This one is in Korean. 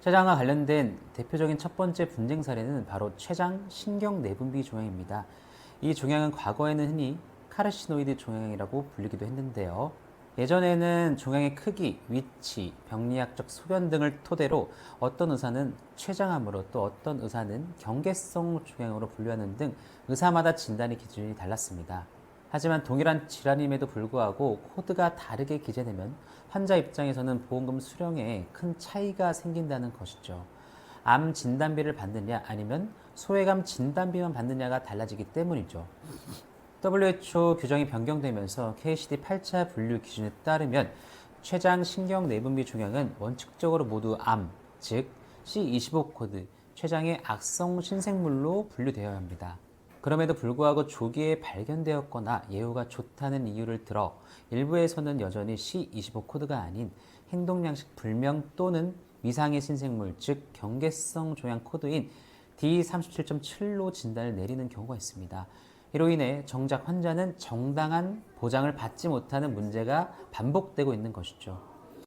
췌장과 관련된 대표적인 첫 번째 분쟁 사례는 바로 췌장 신경 내분비 종양입니다. 이 종양은 과거에는 흔히 카르시노이드 종양이라고 불리기도 했는데요. 예전에는 종양의 크기, 위치, 병리학적 소견 등을 토대로 어떤 의사는 췌장암으로 또 어떤 의사는 경계성 종양으로 분류하는 등 의사마다 진단의 기준이 달랐습니다. 하지만 동일한 질환임에도 불구하고 코드가 다르게 기재되면 환자 입장에서는 보험금 수령에 큰 차이가 생긴다는 것이죠. 암 진단비를 받느냐 아니면 소외감 진단비만 받느냐가 달라지기 때문이죠. WHO 규정이 변경되면서 KCD 8차 분류 기준에 따르면 췌장 신경 내분비 종양은 원칙적으로 모두 암, 즉 C25 코드, 췌장의 악성 신생물로 분류되어야 합니다. 그럼에도 불구하고 조기에 발견되었거나 예후가 좋다는 이유를 들어 일부에서는 여전히 C25 코드가 아닌 행동양식 불명 또는 미상의 신생물, 즉 경계성 종양 코드인 D37.7로 진단을 내리는 경우가 있습니다. 이로 인해 정작 환자는 정당한 보장을 받지 못하는 문제가 반복되고 있는 것이죠.